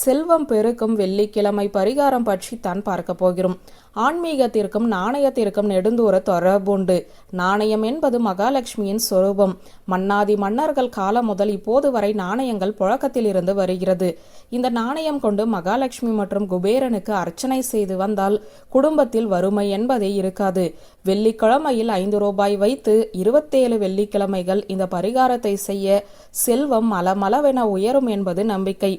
செல்வம் பெருக்கும் வெள்ளிக்கிழமை பரிகாரம் பற்றி தான் பார்க்க போகிறோம். ஆன்மீகத்திற்கும் நாணயத்திற்கும் நெடுந்தூர தொடர்புண்டு நாணயம் என்பது மகாலட்சுமியின் சொரூபம். மன்னாதி மன்னர்கள் காலம் முதல் இப்போது வரை நாணயங்கள் புழக்கத்தில் இருந்து வருகிறது. இந்த நாணயம் கொண்டு மகாலட்சுமி மற்றும் குபேரனுக்கு அர்ச்சனை செய்து வந்தால் குடும்பத்தில் வறுமை என்பதே இருக்காது. வெள்ளிக்கிழமையில் ஐந்து ரூபாய் வைத்து இருபத்தேழு வெள்ளிக்கிழமைகள் இந்த பரிகாரத்தை செய்ய செல்வம் மலமளவென உயரும் என்பது நம்பிக்கை.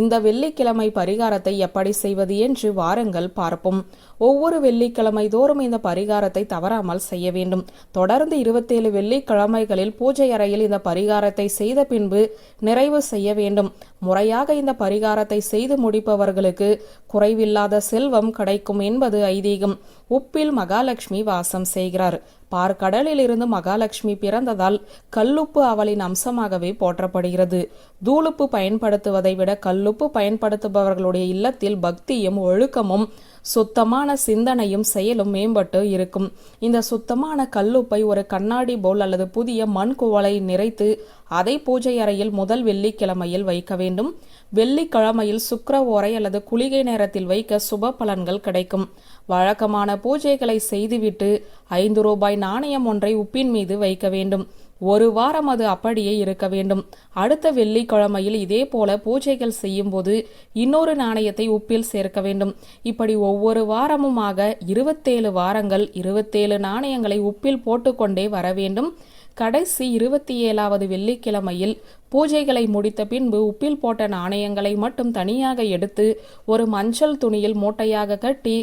இந்த வெள்ளிக்கிழமை பரிகாரத்தை எப்படி செய்வது என்று வாரங்கள் பார்ப்போம். ஒவ்வொரு வெள்ளிக்கிழமை தோறும் இந்த பரிகாரத்தை தவறாமல் செய்ய வேண்டும். தொடர்ந்து இருபத்தேழு வெள்ளிக்கிழமைகளில் பூஜை அறையில் இந்த பரிகாரத்தை செய்த பின்பு நிறைவு செய்ய வேண்டும். முறையாக இந்த பரிகாரத்தை செய்து முடிப்பவர்களுக்கு குறைவில்லாத செல்வம் கிடைக்கும் என்பது ஐதீகம். உப்பில் மகாலட்சுமி வாசம் செய்கிறார். பார்க்கடலில் இருந்து மகாலட்சுமி பிறந்ததால் கல்லுப்பு அவளின் அம்சமாகவே போற்றப்படுகிறது. தூளுப்பு பயன்படுத்துவதை விட கல்லுப்பு பயன் பயன்படுத்துபவர்களுடைய இல்லத்தில் பக்தியும் ஒழுக்கமும் சுத்தமான சிந்தனையும் செயலும் மேம்பட்டு இருக்கும். இந்த சுத்தமான கல்லுப்பை ஒரு கண்ணாடி போல் அல்லது புதிய மண் குவளை நிறைத்து அதை பூஜை அறையில் முதல் வெள்ளிக்கிழமையில் வைக்க வேண்டும். வெள்ளிக்கிழமையில் சுக்கர ஓரை அல்லது குளிகை நேரத்தில் வைக்க சுப பலன்கள் கிடைக்கும். வழக்கமான பூஜைகளை செய்துவிட்டு ஐந்து ரூபாய் நாணயம் ஒன்றை உப்பின் மீது வைக்க வேண்டும். ஒரு வாரம் அது அப்படியே இருக்க வேண்டும். அடுத்த வெள்ளிக்கிழமையில் இதே போல பூஜைகள் செய்யும்போது இன்னொரு நாணயத்தை உப்பில் சேர்க்க வேண்டும். இப்படி ஒவ்வொரு வாரமுமாக இருபத்தேழு வாரங்கள் இருபத்தேழு நாணயங்களை உப்பில் போட்டுக்கொண்டே வர வேண்டும். கடைசி இருபத்தி ஏழாவது வெள்ளிக்கிழமையில் பூஜைகளை முடித்த பின்பு உப்பில் போட்ட நாணயங்களை மட்டும் தனியாக எடுத்து ஒரு மஞ்சள் துணியில் மூட்டையாக கட்டி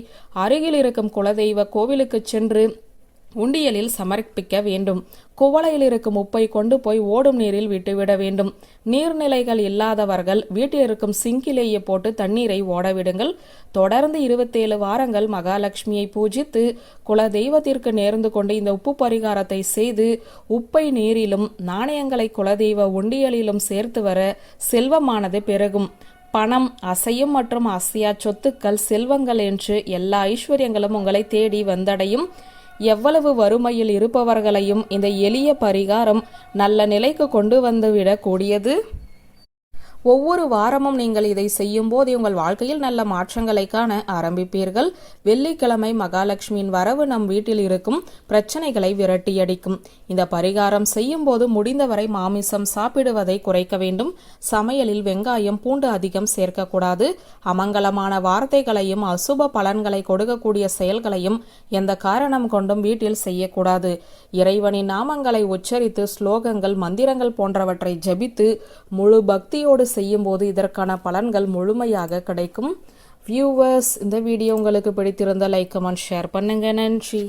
அருகில் இருக்கும் குலதெய்வ கோவிலுக்கு சென்று உண்டியலில் சமர்ப்பிக்க வேண்டும். குவளையில் இருக்கும் உப்பை கொண்டு போய் ஓடும் நீரில் விட்டுவிட வேண்டும். நீர்நிலைகள் இல்லாதவர்கள் வீட்டில் இருக்கும் சிங்கிலேயே போட்டு தண்ணீரை ஓடவிடுங்கள். தொடர்ந்து இருபத்தேழு வாரங்கள் மகாலட்சுமியை பூஜித்து குல தெய்வத்திற்கு நேர்ந்து கொண்டு இந்த உப்பு பரிகாரத்தை செய்து உப்பை நீரிலும் நாணயங்களை குலதெய்வ உண்டியலிலும் சேர்த்து வர செல்வமானது பெருகும். பணம் அசையும் மற்றும் அசையா சொத்துக்கள் செல்வங்கள் என்று எல்லா ஐஸ்வர்யங்களும் உங்களை தேடி வந்தடையும். எவ்வளவு வறுமையில் இருப்பவர்களையும் இந்த எளிய பரிகாரம் நல்ல நிலைக்கு கொண்டு வந்துவிடக் கூடியது ஒவ்வொரு வாரமும் நீங்கள் இதை செய்யும் போது உங்கள் வாழ்க்கையில் நல்ல மாற்றங்களை காண ஆரம்பிப்பீர்கள். வெள்ளிக்கிழமை மகாலட்சுமியின் வரவு நம் வீட்டில் இருக்கும் பிரச்சனைகளை விரட்டியடிக்கும். இந்த பரிகாரம் செய்யும் போது முடிந்தவரை மாமிசம் சாப்பிடுவதை குறைக்க வேண்டும். சமையலில் வெங்காயம் பூண்டு அதிகம் சேர்க்கக்கூடாது. அமங்கலமான வார்த்தைகளையும் அசுப பலன்களை கொடுக்கக்கூடிய செயல்களையும் எந்த காரணம் கொண்டும் வீட்டில் செய்யக்கூடாது. இறைவனின் நாமங்களை உச்சரித்து ஸ்லோகங்கள் மந்திரங்கள் போன்றவற்றை ஜபித்து முழு பக்தியோடு செய்யும்போது இதற்கான பலன்கள் முழுமையாக கிடைக்கும். வியூவர்ஸ் இந்த வீடியோ உங்களுக்கு பிடித்திருந்த லைக் கமெண்ட் ஷேர் பண்ணுங்க. நன்றி.